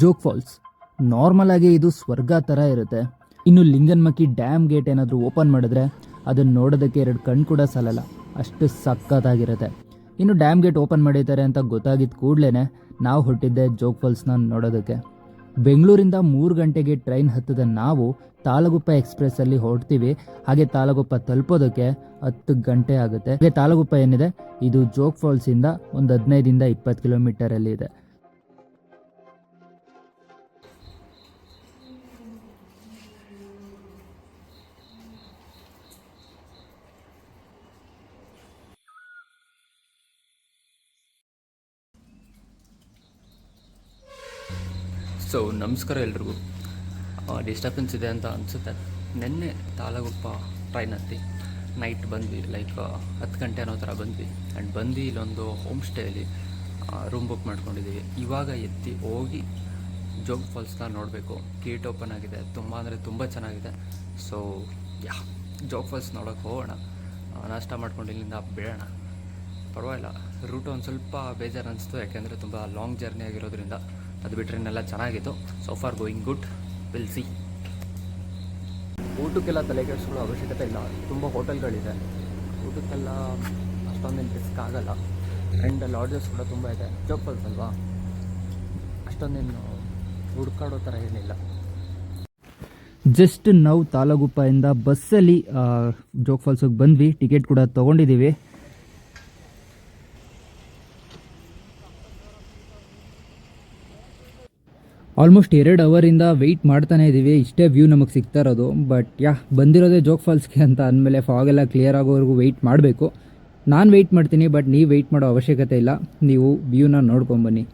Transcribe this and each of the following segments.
Jog falls. Normal ಆಗಿ ಇದು ಸ್ವರ್ಗ ಥರ ಇರುತ್ತೆ. ಇನ್ನು ಲಿಂಗನ್ಮಕ್ಕಿ ಡ್ಯಾಮ್ ಗೇಟ್ ಏನಾದರೂ ಓಪನ್ ಮಾಡಿದ್ರೆ ಅದನ್ನು ನೋಡೋದಕ್ಕೆ ಎರಡು ಕಣ್ಣು ಕೂಡ ಸಾಲಲ್ಲ. ಅಷ್ಟು ಸಖತ್ತಾಗಿರುತ್ತೆ. ಇನ್ನು ಡ್ಯಾಮ್ ಗೇಟ್ ಓಪನ್ ಮಾಡಿದ್ದಾರೆ ಅಂತ ಗೊತ್ತಾಗಿದ್ದ ಕೂಡಲೇ ನಾವು ಹೊಟ್ಟಿದ್ದೆ ಜೋಗ್ ಫಾಲ್ಸ್ನ ನೋಡೋದಕ್ಕೆ. ಬೆಂಗಳೂರಿಂದ ಮೂರು ಗಂಟೆಗೆ ಟ್ರೈನ್ ಹತ್ತದ ನಾವು ತಾಳಗುಪ್ಪ ಎಕ್ಸ್ಪ್ರೆಸ್ಸಲ್ಲಿ ಹೊರಡ್ತೀವಿ ಹಾಗೆ ತಾಳಗುಪ್ಪ ತಲುಪೋದಕ್ಕೆ ಹತ್ತು ಗಂಟೆ ಆಗುತ್ತೆ. ಹಾಗೆ ತಾಳಗುಪ್ಪ ಏನಿದೆ? ಇದು ಜೋಗ್ ಫಾಲ್ಸಿಂದ ಒಂದು ಹದಿನೈದಿಂದ ಇಪ್ಪತ್ತು ಕಿಲೋಮೀಟರಲ್ಲಿ ಇದೆ. ಸೊ, ನಮಸ್ಕಾರ ಎಲ್ರಿಗೂ. ಡಿಸ್ಟರ್ಬೆನ್ಸ್ ಇದೆ ಅಂತ ಅನಿಸುತ್ತೆ. ನಿನ್ನೆ ತಾಳಗುಪ್ಪ ಟ್ರೈನ್ ಹತ್ತಿ ನೈಟ್ ಬಂದ್ವಿ ಲೈಕ್ ಹತ್ತು ಗಂಟೆ ಅನ್ನೋ ಥರ ಬಂದ್ವಿ. ಆ್ಯಂಡ್ ಬಂದು ಇಲ್ಲೊಂದು ಹೋಮ್ ಸ್ಟೇಲಿ ರೂಮ್ ಬುಕ್ ಮಾಡ್ಕೊಂಡಿದ್ದೀವಿ. ಇವಾಗ ಎತ್ತಿ ಹೋಗಿ ಜೋಗ್ ಫಾಲ್ಸ್ನ ನೋಡಬೇಕು. ಗೇಟ್ ಓಪನ್ ಆಗಿದೆ. ತುಂಬ ಅಂದರೆ ತುಂಬ ಚೆನ್ನಾಗಿದೆ. ಸೊ ಯಾ, ಜೋಗ್ ಫಾಲ್ಸ್ ನೋಡೋಕೆ ಹೋಗೋಣ. ನಾಷ್ಟ ಮಾಡ್ಕೊಂಡು ಇಲ್ಲಿಂದ ಬೇಡೋಣ. ಪರವಾಗಿಲ್ಲ. ರೂಟ್ ಒಂದು ಸ್ವಲ್ಪ ಬೇಜಾರು ಅನಿಸ್ತು. ಯಾಕೆಂದರೆ ತುಂಬ ಲಾಂಗ್ ಜರ್ನಿ ಆಗಿರೋದ್ರಿಂದ. ಅದು ಬಿಟ್ಟರೆ ಇನ್ನೆಲ್ಲ ಚೆನ್ನಾಗಿತ್ತು. So far going good will see ಊಟಕ್ಕೆಲ್ಲ ತಲೆ ಅವಶ್ಯಕತೆ ಇಲ್ಲ. ತುಂಬ ಹೋಟೆಲ್ಗಳಿದೆ. ಊಟಕ್ಕೆಲ್ಲ ಅಷ್ಟೊಂದೇನು ರಿಸ್ಕ್ ಆಗಲ್ಲ. ಆ್ಯಂಡ್ ಲಾಡ್ಜಸ್ ಕೂಡ ತುಂಬ ಇದೆ. ಜೋಪಲ್ಸ್ ಅಲ್ವಾ? ಅಷ್ಟೊಂದೇನು ಹುಡ್ಕಾಡೋ ಥರ ಏನಿಲ್ಲ. ಜಸ್ಟ್ ನಾವು ತಾಳಗುಪ್ಪದಿಂದ ಬಸ್ಸಲ್ಲಿ ಜೋಗ್ ಫಾಲ್ಸಿಗೆ ಬಂದ್ವಿ. ಟಿಕೆಟ್ ಕೂಡ ತೊಗೊಂಡಿದ್ದೀವಿ ಆಲ್ಮೋಸ್ಟ್ ಎರಡು ಅವರಿಂದ ವೆಯ್ಟ್ ಮಾಡ್ತಾನೆ ಇದ್ದೀವಿ ಇಷ್ಟೇ ವ್ಯೂ ನಮಗೆ ಸಿಗ್ತಾ ಇರೋದು. ಬಟ್ ಯಾ, ಬಂದಿರೋದೇ ಜೋಗ್ ಫಾಲ್ಸ್ಗೆ ಅಂತ ಅಂದಮೇಲೆ ಎಲ್ಲ ಕ್ಲಿಯರ್ ಆಗೋವರೆಗೂ ವೆಯ್ಟ್ ಮಾಡಬೇಕು. ನಾನು ವೆಯ್ಟ್ ಮಾಡ್ತೀನಿ ಬಟ್ ನೀವು ವೆಯ್ಟ್ ಮಾಡೋ ಅವಶ್ಯಕತೆ ಇಲ್ಲ. ನೀವು ವ್ಯೂನ ನೋಡ್ಕೊಂಬನ್ನಿ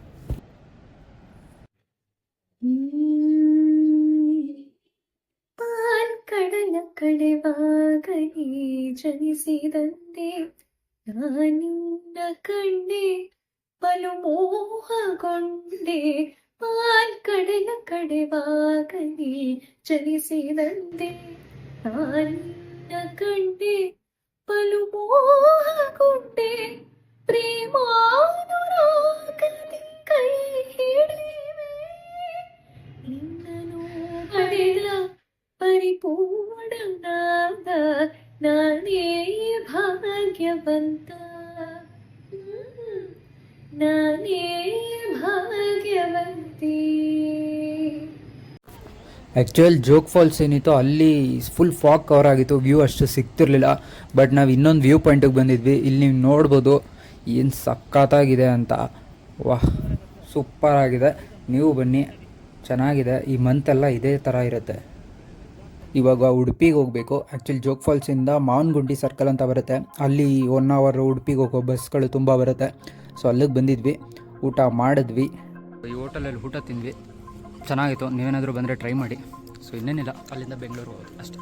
ಕಡಲ ಕಡೆವಾಗ ನೀ ಜನಿಸಿದಂತೆ ನಾನಿನ್ನ ಕಂಡೆ ಬಲು ಮೋಹಗೊಂಡೆ ಪಾಲ್ ಕಡಲ ಕಡೆವಾಗ ನೀ ಜನಿಸಿದಂತೆ ನಾನಿನ್ನ ಕಂಡೆ ಬಲು ಮೋಹಗೊಂಡೆ ಪ್ರೇಮಾನುರಾಗದಿ ಕೈ ಹಿಡಿವೆ ನಿನ್ನನು ಪಡೆದ ಪರಿಪೂರ್ಣನಾದ ನಾನೇ ಭಾಗ್ಯವಂತ ಹ್ಮ್. ನಾನೇ ಭಾಗ್ಯವಂತಿ ಆ್ಯಕ್ಚುಯಲ್ ಜೋಗ್ ಫಾಲ್ಸ್ ಏನಿತ್ತು ಅಲ್ಲಿ ಫುಲ್ ಫಾಗ್ ಕವರ್ ಆಗಿತ್ತು ವ್ಯೂ ಅಷ್ಟು ಸಿಗ್ತಿರ್ಲಿಲ್ಲ. ಬಟ್ ನಾವು ಇನ್ನೊಂದು ವ್ಯೂ ಪಾಯಿಂಟಿಗೆ ಬಂದಿದ್ವಿ. ಇಲ್ಲಿ ನೀವು ನೋಡ್ಬೋದು ಏನು ಸಕ್ಕತ್ತಾಗಿದೆ ಅಂತ. ವಾಹ್ ಸೂಪರ್ ಆಗಿದೆ. ನೀವು ಬನ್ನಿ, ಚೆನ್ನಾಗಿದೆ. ಈ ಮಂತ್ ಎಲ್ಲ ಇದೇ ಥರ ಇರುತ್ತೆ. ಇವಾಗ ಉಡುಪಿಗೆ ಹೋಗಬೇಕು. ಆ್ಯಕ್ಚುಲಿ ಜೋಗ್ ಫಾಲ್ಸಿಂದ ಮಾವನಗುಂಡಿ ಸರ್ಕಲ್ ಅಂತ ಬರುತ್ತೆ. ಅಲ್ಲಿ ಒನ್ ಅವರ್ ಉಡುಪಿಗೆ ಹೋಗೋ ಬಸ್ಗಳು ತುಂಬ ಬರುತ್ತೆ. ಸೊ ಅಲ್ಲಿಗೆ ಬಂದಿದ್ವಿ. ಊಟ ಮಾಡಿದ್ವಿ. ಈ ಹೋಟೆಲಲ್ಲಿ ಊಟ ತಿಂದ್ವಿ. ಚೆನ್ನಾಗಿತ್ತು. ನೀವೇನಾದರೂ ಬಂದರೆ ಟ್ರೈ ಮಾಡಿ. ಸೊ ಇನ್ನೇನಿಲ್ಲ. ಅಲ್ಲಿಂದ ಬೆಂಗಳೂರು ಹೋಗೋದು ಅಷ್ಟೇ.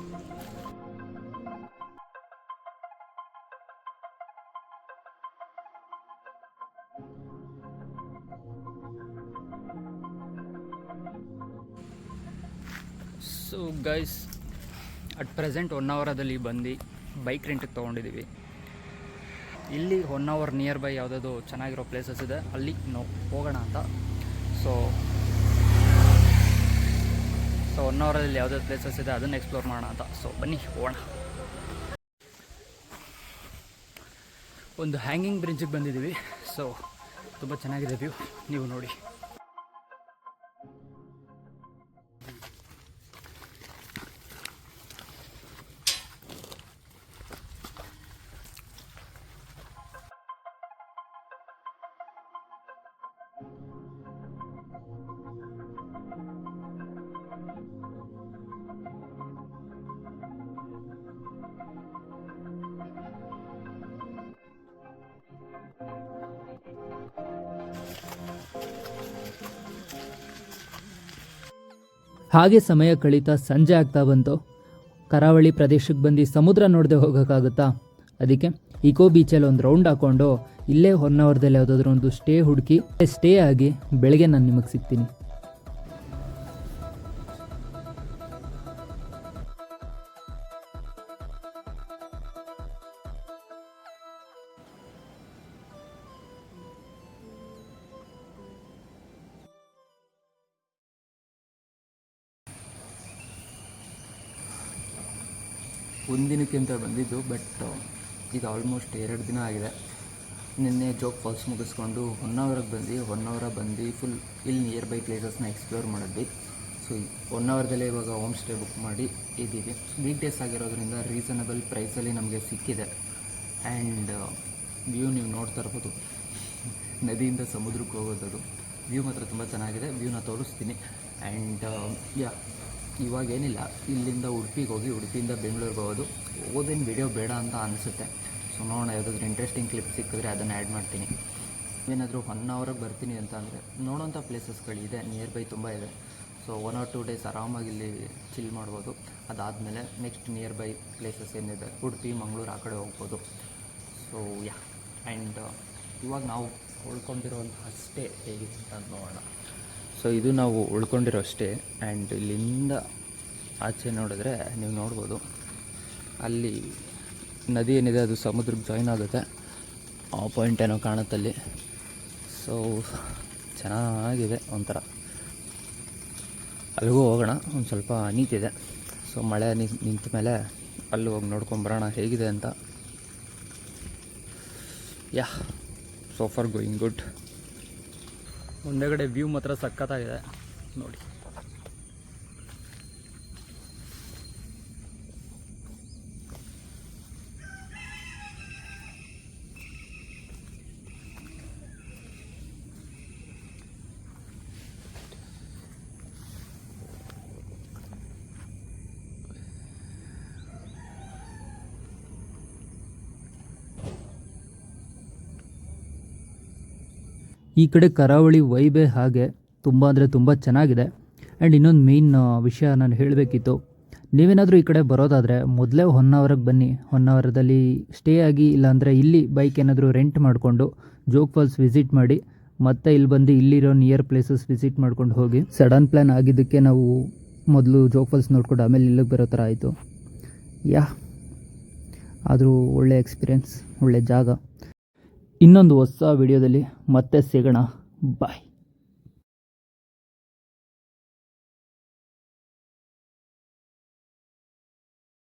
So guys at present one ಅವರದಲ್ಲಿ ಬಂದು ಬೈಕ್ ರೆಂಟಿಗೆ ತೊಗೊಂಡಿದ್ದೀವಿ ಇಲ್ಲಿ ಒನ್ ಅವರ್ ನಿಯರ್ ಬೈ ಯಾವುದಾದ್ರು ಚೆನ್ನಾಗಿರೋ ಪ್ಲೇಸಸ್ ಇದೆ. ಅಲ್ಲಿ ನೋ ಹೋಗೋಣ ಅಂತ. ಸೊ ಸೊ ಒನ್ ಅವರಲ್ಲಿ ಯಾವುದೇ ಪ್ಲೇಸಸ್ ಇದೆ, ಅದನ್ನು ಎಕ್ಸ್ಪ್ಲೋರ್ ಮಾಡೋಣ ಅಂತ. ಸೊ ಬನ್ನಿ, ಹೋಗೋಣ. ಒಂದು ಹ್ಯಾಂಗಿಂಗ್ ಬ್ರಿಡ್ಜಿಗೆ ಬಂದಿದ್ದೀವಿ. ಸೊ ತುಂಬ ಚೆನ್ನಾಗಿದೆ ವ್ಯೂ ನೀವು ನೋಡಿ. ಹಾಗೆ ಸಮಯ ಕಳೀತಾ ಸಂಜೆ ಆಗ್ತಾ ಬಂತು. ಕರಾವಳಿ ಪ್ರದೇಶಕ್ಕೆ ಬಂದು ಸಮುದ್ರ ನೋಡದೆ ಹೋಗೋಕ್ಕಾಗುತ್ತಾ? ಅದಕ್ಕೆ ಇಕೋ ಬೀಚಲ್ಲಿ ಒಂದು ರೌಂಡ್ ಹಾಕ್ಕೊಂಡು ಇಲ್ಲೇ ಹೊನ್ನಾವರದಲ್ಲಿ ಯಾವುದಾದ್ರೂ ಒಂದು ಸ್ಟೇ ಹುಡುಕಿ ಸ್ಟೇ ಆಗಿ ಬೆಳಗ್ಗೆ ನಾನು ನಿಮಗೆ ಸಿಗ್ತೀನಿ. ಒಂದಿನಕ್ಕೆ ಅಂತ ಬಂದಿದ್ದು ಬಟ್ ಈಗ ಆಲ್ಮೋಸ್ಟ್ ಎರಡು ದಿನ ಆಗಿದೆ. ನಿನ್ನೆ ಜೋಗ್ ಫಾಲ್ಸ್ ಮುಗಿಸ್ಕೊಂಡು ಹೊನ್ನಾವರಕ್ಕೆ ಬಂದು ಹೊನ್ನಾವರ ಬಂದು ಫುಲ್ ಇಲ್ಲಿ ನಿಯರ್ ಬೈ ಪ್ಲೇಸಸ್ನ ಎಕ್ಸ್ಪ್ಲೋರ್ ಮಾಡಿದ್ವಿ. ಸೊ ಒನ್ ಅವರ್ದಲ್ಲೇ ಇವಾಗ ಹೋಮ್ ಸ್ಟೇ ಬುಕ್ ಮಾಡಿ ಇದ್ದೀವಿ. ವೀಕ್ ಡೇಸ್ ಆಗಿರೋದ್ರಿಂದ ರೀಸನಬಲ್ ಪ್ರೈಸಲ್ಲಿ ನಮಗೆ ಸಿಕ್ಕಿದೆ. ಆ್ಯಂಡ್ ವ್ಯೂ ನೀವು ನೋಡ್ತಾ ಇರ್ಬೋದು. ನದಿಯಿಂದ ಸಮುದ್ರಕ್ಕೆ ಹೋಗೋದದು. ವ್ಯೂ ಮಾತ್ರ ತುಂಬ ಚೆನ್ನಾಗಿದೆ. ವ್ಯೂನ ತೋರಿಸ್ತೀನಿ. ಆ್ಯಂಡ್ ಯಾ ಇವಾಗ ಏನಿಲ್ಲ ಇಲ್ಲಿಂದ ಉಡುಪಿಗೆ ಹೋಗಿ ಉಡುಪಿಯಿಂದ ಬೆಂಗಳೂರಿಗೆ ಹೋಗೋದು. ಓದಿನ ವಿಡಿಯೋ ಬೇಡ ಅಂತ ಅನಿಸುತ್ತೆ. ಸೊ ನೋಡೋಣ, ಯಾವುದಾದ್ರೂ ಇಂಟ್ರೆಸ್ಟಿಂಗ್ ಕ್ಲಿಪ್ ಸಿಕ್ಕಿದ್ರೆ ಅದನ್ನು ಆ್ಯಡ್ ಮಾಡ್ತೀನಿ. ಏನಾದರೂ ಒನ್ ಅವರಿಗೆ ಬರ್ತೀನಿ ಅಂತ ಅಂದರೆ, ನೋಡೋಂಥ ಪ್ಲೇಸಸ್ಗಳಿದೆ ನಿಯರ್ ಬೈ ತುಂಬ ಇದೆ. So one or two days ಆರಾಮಾಗಿ ಇಲ್ಲಿ ಚಿಲ್ ಮಾಡ್ಬೋದು. ಅದಾದಮೇಲೆ ನೆಕ್ಸ್ಟ್ ನಿಯರ್ ಬೈ ಪ್ಲೇಸಸ್ ಏನಿದೆ, ಉಡುಪಿ, ಮಂಗಳೂರು ಆ ಕಡೆ ಹೋಗ್ಬೋದು. ಸೊ ಯಾ ಆ್ಯಂಡ್ ಇವಾಗ ನಾವು ಉಳ್ಕೊಂಡಿರೋಂಥ ಅಷ್ಟೇ ಹೇಗಿತ್ತು ಅಂತ ನೋಡೋಣ. ಸೊ ಇದು ನಾವು ಉಳ್ಕೊಂಡಿರೋ ಅಷ್ಟೇ. ಆ್ಯಂಡ್ ಇಲ್ಲಿಂದ ಆಚೆ ನೋಡಿದ್ರೆ ನೀವು ನೋಡ್ಬೋದು. ಅಲ್ಲಿ ನದಿ ಏನಿದೆ, ಅದು ಸಮುದ್ರಕ್ಕೆ ಜಾಯ್ನ್ ಆಗುತ್ತೆ. ಆ ಪಾಯಿಂಟ್ ಏನೋ ಕಾಣುತ್ತಲ್ಲಿ ಸೊ ಚೆನ್ನಾಗಿದೆ ಒಂಥರ. ಅಲ್ಲಿಗೂ ಹೋಗೋಣ. ಒಂದು ಸ್ವಲ್ಪ ನೀತಿದೆ ಸೊ ಮಳೆ ನಿಂತ ಮೇಲೆ ಅಲ್ಲಿ ಹೋಗಿ ನೋಡ್ಕೊಂಬರೋಣ ಹೇಗಿದೆ ಅಂತ? Yeah so far going good ಮುಂದೆಗಡೆ view ಮಾತ್ರ ಸಖತ್ತಾಗಿದೆ. ನೋಡಿ. ಈ ಕಡೆ ಕರಾವಳಿ ವೈಬೇ ಹಾಗೆ ತುಂಬ ಅಂದರೆ ತುಂಬ ಚೆನ್ನಾಗಿದೆ. ಆ್ಯಂಡ್ ಇನ್ನೊಂದು ಮೇಯ್ನ್ ವಿಷಯ ನಾನು ಹೇಳಬೇಕಿತ್ತು. ನೀವೇನಾದರೂ ಈ ಕಡೆ ಬರೋದಾದರೆ ಮೊದಲೇ ಹೊನ್ನಾವರಕ್ಕೆ ಬನ್ನಿ. ಹೊನ್ನಾವರದಲ್ಲಿ ಸ್ಟೇ ಆಗಿ ಇಲ್ಲಾಂದರೆ ಇಲ್ಲಿ ಬೈಕ್ ಏನಾದರೂ ರೆಂಟ್ ಮಾಡಿಕೊಂಡು ಜೋಗ್ ಫಾಲ್ಸ್ ವಿಸಿಟ್ ಮಾಡಿ ಮತ್ತೆ ಇಲ್ಲಿ ಬಂದು ಇಲ್ಲಿರೋ ನಿಯರ್ ಪ್ಲೇಸಸ್ ವಿಸಿಟ್ ಮಾಡ್ಕೊಂಡು ಹೋಗಿ ಸಡನ್ ಪ್ಲ್ಯಾನ್ ಆಗಿದ್ದಕ್ಕೆ ನಾವು ಮೊದಲು ಜೋಗ್ ಫಾಲ್ಸ್ ನೋಡ್ಕೊಂಡು ಆಮೇಲೆ ಇಲ್ಲಿಗೆ ಬರೋ ಥರ ಆಯಿತು. ಯಾ, ಆದರೂ ಒಳ್ಳೆ ಎಕ್ಸ್ಪೀರಿಯೆನ್ಸ್ ಒಳ್ಳೆ ಜಾಗ. ಇನ್ನೊಂದು ಹೊಸ ವಿಡಿಯೋದಲ್ಲಿ ಮತ್ತೆ ಸಿಗೋಣ. ಬಾಯ್